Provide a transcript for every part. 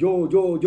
โยโยโย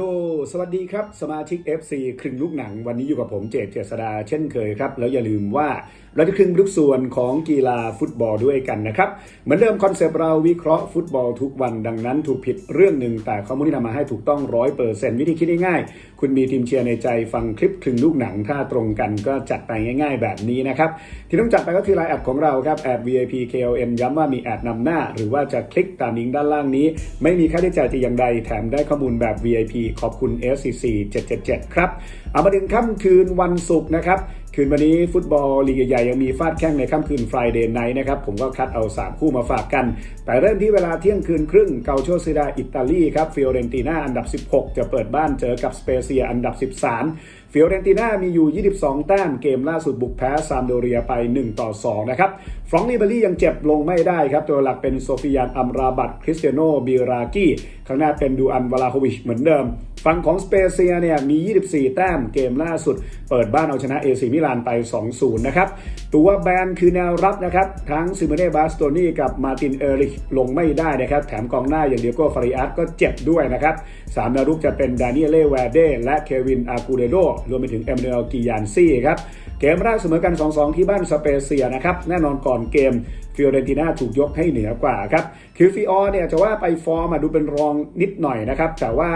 สวัสดีครับ สมาชิก FC ครึ่งลูกหนัง วันนี้อยู่กับผมเจตเจษดาเช่นเคยครับ แล้วอย่าลืมว่าเราจะครึ่งทุกส่วนของกีฬาฟุตบอลด้วยกันนะครับ เหมือนเดิมคอนเซปต์เราวิเคราะห์ฟุตบอลทุกวันดังนั้นถูกผิดเรื่องหนึ่งแต่ข้อมูลที่นำมาให้ถูกต้องร้อยเปอร์เซ็นต์วิธีคิดง่ายๆ คุณมีทีมเชียร์ในใจฟังคลิปครึ่งลูกหนังถ้าตรงกันก็จัดไปง่าย ๆ แบบนี้นะครับที่ต้องจัดไปก็คือไลน์แอดของเราครับแอด VIP KLM ย้ำว่ามีแอดนำหน้า หรือว่าจะคลิกตามลิงก์ด้านล่างนี้ ไม่มีค่าใช้จ่ายแต่อย่างใดแถมได้ข้อมูลแบบ VIP ขอบคุณ SCC 777 ครับ เอามาถึงค่ำคืนวันศุกร์นะครับ คืนวันนี้ฟุตบอลลีกใหญ่ยังมีฟาดแข้งในค่ำคืน Friday Night นะครับ ผมก็คัดเอา 3 คู่มาฝากกัน แต่เริ่มที่เวลาเที่ยงคืนครึ่งเกาโชซิดาอิตาลีครับฟิโอเรนติน่าอันดับ 16 จะเปิดบ้านเจอกับสเปเซียอันดับ 13ฟิโอเรนติน่ามีอยู่ 22 แต้มเกมล่าสุดบุกแพ้ซามโดเรียไป 1 ต่อ 2 นะครับฟรองก์ลีเบอรี่ยังเจ็บลงไม่ได้ครับ ตัวหลักเป็นโซฟิยานอัมราบัตคริสเตียโนบิรากี้ข้างหน้าเป็นดูอันวลาโควิชเหมือนเดิม ฝั่งของสเปเซียเนี่ยมี 24 แต้มเกมล่าสุด เปิดบ้านเอาชนะเอซีมิลานไป 2-0 นะครับ ตัวแบนคือแนวรับนะครับ ทั้งซิมเน่บาสโตนี่กับมาตินเอริกลงไม่ได้นะครับ แถมกองหน้าอย่างเดียโก้ฟาริอัสก็เจ็บด้วยนะครับสามแนวรุกจะเป็นดานิเอเลแวเดและเควินอากูเดโดรวมไปถึงเอมเนลกิยานซี่ครับเกมแรกเสมอกัน 2-2 ที่บ้านสเปเซียนะครับแน่นอนก่อนเกมฟิโอเรนติน่าถูกยกให้เหนือกว่าครับคือฟิออเนี่ยจะว่าไปฟอร์มอะดูเป็นรองนิดหน่อยนะครับแต่ว่า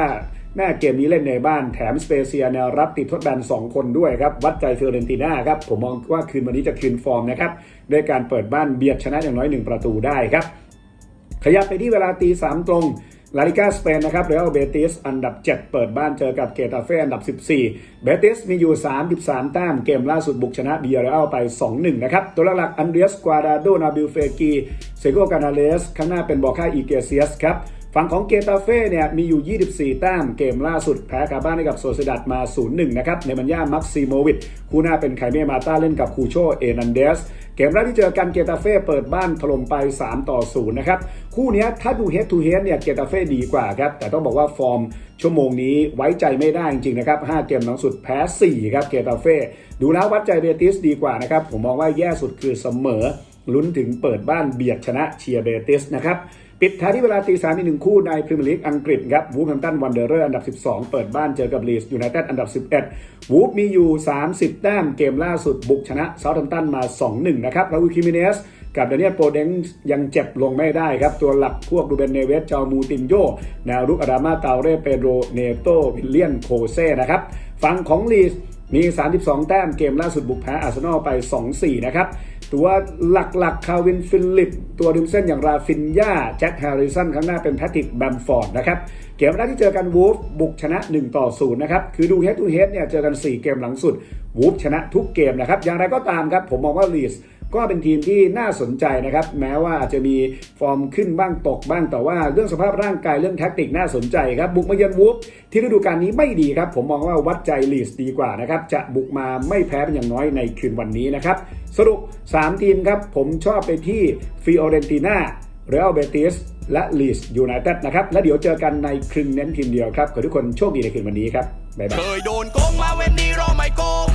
แม่เกมนี้เล่นในบ้านแถมสเปเซียแนวรับติดทดแบน 2 คนด้วยครับ วัดใจเฟิโอเรนติน่าครับ ผมมองว่าคืนวันนี้จะคืนฟอร์มนะครับด้วยการเปิดบ้านเบียดชนะอย่างน้อย 1 ประตูได้ครับ ขยับไปที่เวลาตีสามตรงลาลิกาสเปนนะครับเรอัลเบติสอันดับ 7 เปิดบ้านเจอกับเกตาเฟ่อันดับ 14 เบติสมีอยู่ 33 แต้มเกมล่าสุดบุกชนะเบียร์เรอัลไป 2-1 นะครับ ตัวหลักอันเดรียสกวาดาโดนาบิลเฟกีเซโกกานาเลส ข้างหน้าเป็นบอค่าอีเกเซียสครับ ฝั่งของเกตาเฟ่เนี่ยมีอยู่ 24 แต้มเกมล่าสุดแพ้คาบ้านให้กับโซเซดัดมา 0-1 นะครับในมันย่ามักซิโมวิชคู่หน้าเป็นไคเมมาต้าเล่นกับคูโชเอนันเดสเกมแรกที่เจอกันเกตาเฟ่เปิดบ้านถล่มไป 3 ต่อ 0 นะครับ คู่นี้ถ้าดูเฮดทูเฮดเนี่ยเกตาเฟ่ดีกว่าครับ แต่ต้องบอกว่าฟอร์มชั่วโมงนี้ไว้ใจไม่ได้จริงๆนะครับ 5 เกมหลังสุดแพ้ 4 ครับเกตาเฟ่ดูแล้ววัดใจเบติสดีกว่านะครับ ผมมองว่าแย่สุดคือเสมอ ลุ้นถึงเปิดบ้านเบียดชนะเชียร์เบติสนะครับ ปิดท้ายที่เวลาตีสามอีกหนึ่งคู่ในพรีเมียร์ลีกอังกฤษครับวูฟแฮมตันวันเดอร์เรอร์อันดับ 12 เปิดบ้านเจอกับลีสอยูไนเต็ดอันดับ 11 วูฟมีอยู่ 30 แต้มเกมล่าสุดบุกชนะเซาท์แฮมตันมา 2-1 นะครับราอูลคิมิเนสกับเดเนียลโปเดงยังเจ็บลงไม่ได้ครับ ตัวหลักพวกดูเบนเนเวสจามูตินโยแนวรุกอาดามาตาเรเปโดรเนโตวิลเลียนโคเซ่นะครับฝั่งของลีสมี 32 แต้มเกมล่าสุดบุกแพ้อาร์เซนอลไป 2-4 นะครับ ตัวหลักๆ คาวินฟิลลิป ตัวริมเส้นอย่างราฟินยาแจ็คแฮร์ริสันข้างหน้าเป็นแพทริกแบมฟอร์ดนะครับ เกมแรกที่เจอกันวูฟบุกชนะ 1 ต่อ 0 นะครับ คือดูเฮดทูเฮดเนี่ยเจอกัน 4 เกมหลังสุดวูฟชนะทุกเกมนะครับ อย่างไรก็ตามครับ ผมมองว่าลีส ก็เป็นทีมที่น่าสนใจนะครับ แม้ว่าอาจจะมีฟอร์มขึ้นบ้างตกบ้าง แต่ว่าเรื่องสภาพร่างกายเรื่องแท็กติกน่าสนใจครับบุกมาเยือนวูฟที่ฤดูกาลนี้ไม่ดีครับ ผมมองว่าวัดใจลีสดีกว่านะครับจะบุกมาไม่แพ้เป็นอย่างน้อยในคืนวันนี้นะครับสรุป 3 ทีมครับผมชอบไปที่ฟิโอเรนติน่าเรอัลเบติสและลีสยูไนเต็ดนะครับ และเดี๋ยวเจอกันในครึ่งเน้นทีมเดียวครับ ขอทุกคนโชคดีในคืนวันนี้ครับ บ๊ายบาย เคยโดนโกงมาเว็บนี้เราไม่โกง